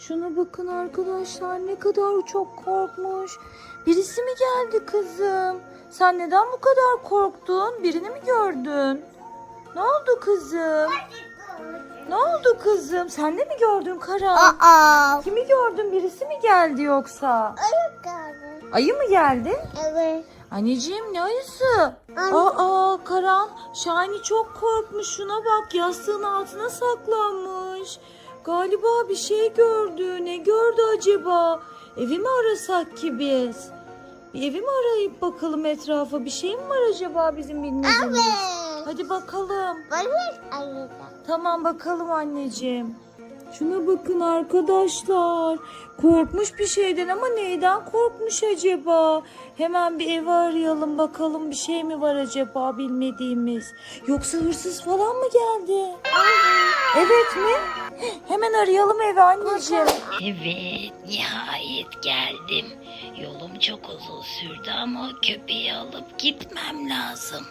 Şuna bakın arkadaşlar ne kadar çok korkmuş. Birisi mi geldi kızım? Sen neden bu kadar korktun? Birini mi gördün? Ne oldu kızım? Ne oldu kızım? Sen de mi gördün Kara? Aa. Kimi gördün? Birisi mi geldi yoksa? Ayı mı geldi? Evet. Anneciğim ne ayısı? Anne. Aa Karan Şahini çok korkmuş şuna bak yastığın altına saklanmış. Galiba bir şey gördü. Ne gördü acaba? Evi mi arasak ki biz? Bir evi mi arayıp bakalım etrafa? Bir şey mi var acaba bizim bilmediğimiz? Evet. Hadi bakalım. Ayıda. Tamam bakalım anneciğim. Şuna bakın arkadaşlar. Korkmuş bir şeyden ama neyden korkmuş acaba? Hemen bir evi arayalım bakalım bir şey mi var acaba bilmediğimiz. Yoksa hırsız falan mı geldi? Evet mi? Hemen arayalım evi anneciğim. Evet, nihayet geldim. Yolum çok uzun sürdü ama köpeği alıp gitmem lazım.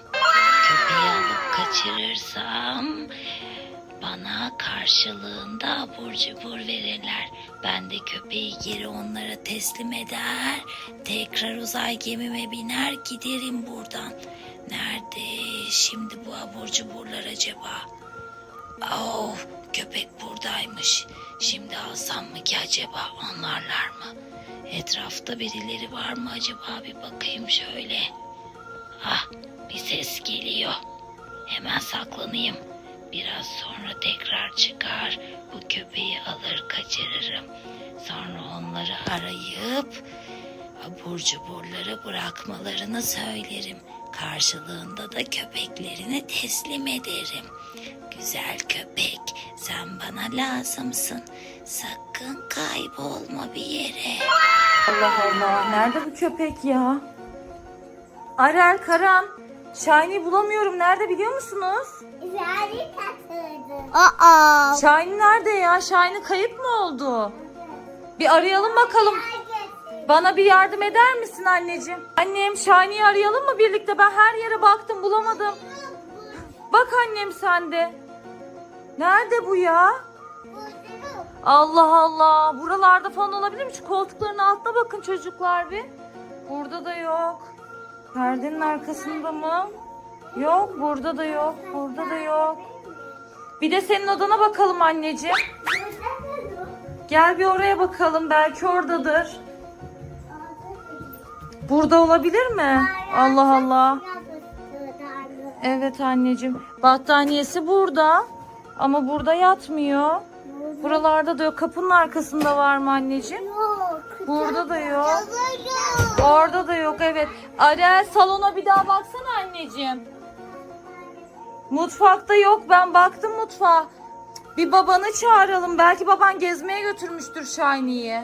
Köpeği alıp kaçırırsam bana karşılığında abur cubur verirler. Ben de köpeği geri onlara teslim eder, tekrar uzay gemime biner giderim buradan. Nerede şimdi bu abur cuburlar acaba? Oh, köpek buradaymış. Şimdi alsam mı ki acaba anlarlar mı? Etrafta birileri var mı acaba bir bakayım şöyle. Ah bir ses geliyor. Hemen saklanayım. Biraz sonra tekrar çıkar. Bu köpeği alır kaçırırım. Sonra onları arayıp abur cuburları bırakmalarını söylerim. Karşılığında da köpeklerini teslim ederim. Güzel köpek, sen bana lazımsın. Sakın kaybolma bir yere. Allah Allah nerede bu köpek ya? Arel Karan Şahin'i bulamıyorum. Nerede biliyor musunuz? Zari takıldı. Aa. Şahin nerede ya? Şahin'i kayıp mı oldu? Bir arayalım bakalım. Bana bir yardım eder misin anneciğim? Annem Şahin'i arayalım mı birlikte? Ben her yere baktım bulamadım. Bak annem sen de. Nerede bu ya? Allah Allah. Buralarda falan olabilir mi? Şu koltukların altına bakın çocuklar bir. Burada da yok. Perdenin arkasında mı? Yok. Burada da yok. Burada da yok. Bir de senin odana bakalım anneciğim. Gel bir oraya bakalım. Belki oradadır. Burada olabilir mi? Allah Allah. Evet anneciğim. Battaniyesi burada. Ama burada yatmıyor. Buralarda da yok. Kapının arkasında var mı anneciğim? Yok. Burada da yok. Orada da yok evet. Arel salona bir daha baksana anneciğim. Mutfakta yok. Ben baktım mutfağa. Bir babanı çağıralım. Belki baban gezmeye götürmüştür Shiny'yi.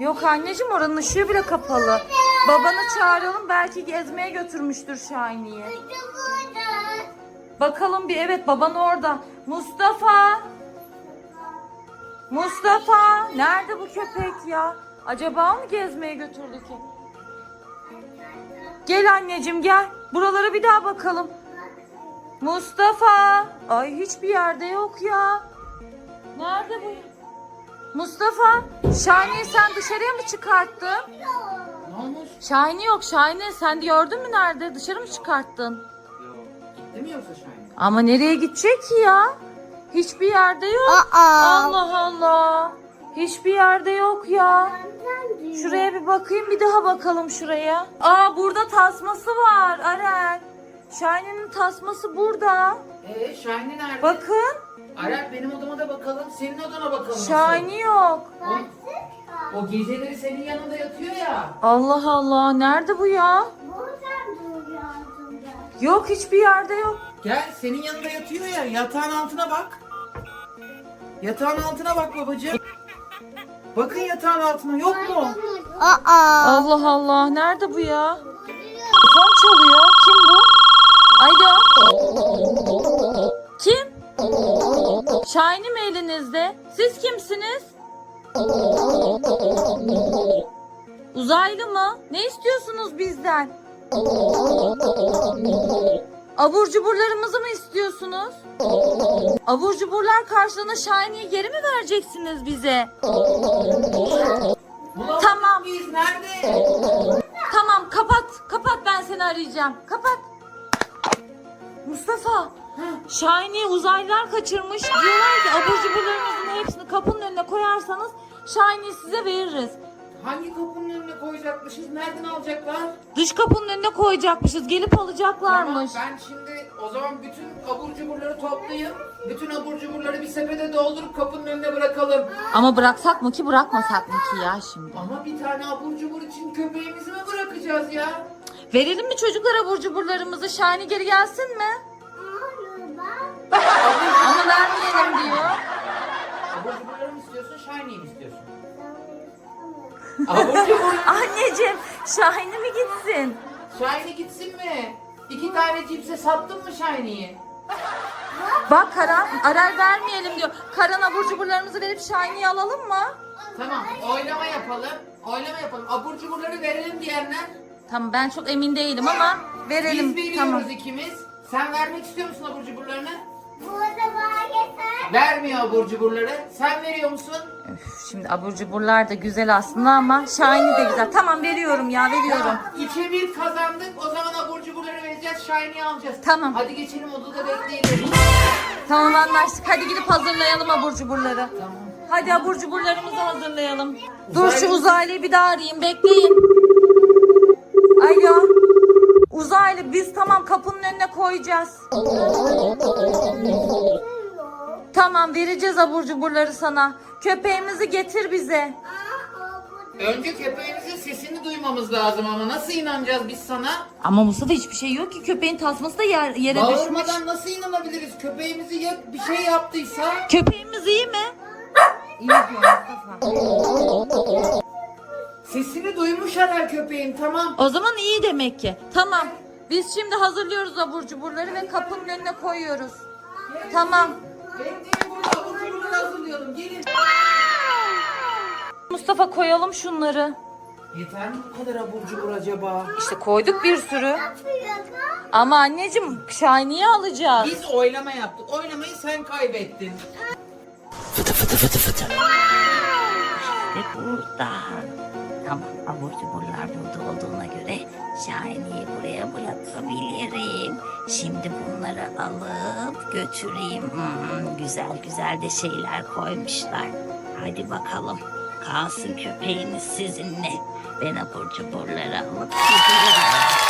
Yok anneciğim oranın ışığı bile kapalı. Babanı çağıralım. Belki gezmeye götürmüştür Shiny'yi. Bakalım bir evet baban orada. Mustafa. Mustafa. Nerede bu köpek ya? Acaba mı gezmeye götürdü ki? Gel anneciğim gel. Buralara bir daha bakalım. Mustafa. Ay hiçbir yerde yok ya. Nerede bu? Mustafa. Şahine'yi sen dışarıya mı çıkarttın? Ne olmuş? Şahine yok Şahine. Sen gördün mü nerede? Dışarı mı çıkarttın? Ama nereye gidecek ki ya? Hiçbir yerde yok. Aa. Allah Allah. Hiçbir yerde yok ya. Şuraya bir bakayım bir daha bakalım şuraya. Aa burada tasması var Arel. Şahine'nin tasması burada. Ee Şahin'i nerede? Bakın Arak benim odama da bakalım. Senin odana bakalım. Şahine yok. O, o geceleri senin yanında yatıyor ya. Allah Allah nerede bu ya? Yok hiçbir yerde yok. Gel senin yanında yatıyor ya. Yatağın altına bak. Yatağın altına bak babacığım. Bakın yatağın altına yok mu? Aa. Allah Allah nerede bu ya? Telefon çalıyor. Kim bu? Alo. Kim? Şahini mi elinizde? Siz kimsiniz? Uzaylı mı? Ne istiyorsunuz bizden? Abur cuburlarımızı mı istiyorsunuz? Abur cuburlar karşılığında Shiny'yi geri mi vereceksiniz bize? Tamam. Biz nerede? Tamam kapat. Kapat ben seni arayacağım. Kapat. Mustafa. Shiny'i uzaylılar kaçırmış. Diyorlar ki abur cuburlarınızın hepsini kapının önüne koyarsanız Shiny'i size veririz. Hangi kapının önüne koyacakmışız? Nereden alacaklar? Dış kapının önüne koyacakmışız. Gelip alacaklarmış. Tamam, ben şimdi o zaman bütün abur cuburları toplayayım. Bütün abur cuburları bir sepete doldurup kapının önüne bırakalım. Ama bıraksak mı ki bırakmasak mı ki ya şimdi? Ama bir tane abur cubur için köpeğimizi mi bırakacağız ya? Verelim mi çocuklar abur cuburlarımızı? Shiny geri gelsin mi? Ama vermeyelim diyor. abur cuburları mı istiyorsun, shiny'yi mi? Abur cubur, Anneciğim Shiny mi gitsin? shiny gitsin mi? İki tane cipse sattın mı shiny'yi? Bak Karan arar vermeyelim diyor. Karan abur cuburlarımızı verip Shiny'yi alalım mı? Tamam, oylama yapalım. Oylama yapalım. Abur cuburları verelim diyenler. Tamam ben çok emin değilim ama verelim. Biz veriyoruz Tamam. ikimiz. Sen vermek istiyor musun abur cuburlarını? Var yeter. Vermiyor abur cuburları. Sen veriyor musun? Üf, şimdi abur cuburlar da güzel aslında ama Shiny de güzel. Tamam veriyorum ya veriyorum. Üçe bir kazandık. O zaman abur cuburları vereceğiz. Shiny'yi alacağız. Tamam. Hadi geçelim odada bekleyelim. Tamam anlaştık. Hadi gidip hazırlayalım abur cuburları. Tamam. Hadi abur cuburlarımızı hazırlayalım. Dur Uzaylı şu mısın? uzaylıyı bir daha arayayım. Bekleyin. Alo. Uzaylı biz tamam kapının önüne koyacağız. Tamam vereceğiz abur cuburları sana. Köpeğimizi getir bize. Önce köpeğimizin sesini duymamız lazım ama nasıl inanacağız biz sana? Ama Mustafa hiçbir şey yok ki. Köpeğin tasması da yer, yere düşmüş. Bağırmadan nasıl inanabiliriz? Köpeğimizi ya bir şey yaptıysa? Köpeğimiz iyi mi? İyi diyor Mustafa. Sesini duymuş herhal köpeğin tamam. O zaman iyi demek ki. Tamam. Biz şimdi hazırlıyoruz abur cuburları ve kapının önüne koyuyoruz. Tamam. Bekleyin burada abur cuburları hazırlayalım. Gelin. Mustafa koyalım şunları. Yeter mi bu kadar abur cubur acaba? İşte koyduk bir sürü. Ama anneciğim Shiny'yi alacağız. Biz oylama yaptık. Oylamayı sen kaybettin. İşte burada. Tamam abur cuburlar göre Şahine'yi buraya bırakabilirim. Şimdi bunları alıp götüreyim. Hmm, güzel güzel de şeyler koymuşlar. Hadi bakalım. Kalsın köpeğiniz sizinle. Ben abur cuburları alıp gidiyorum.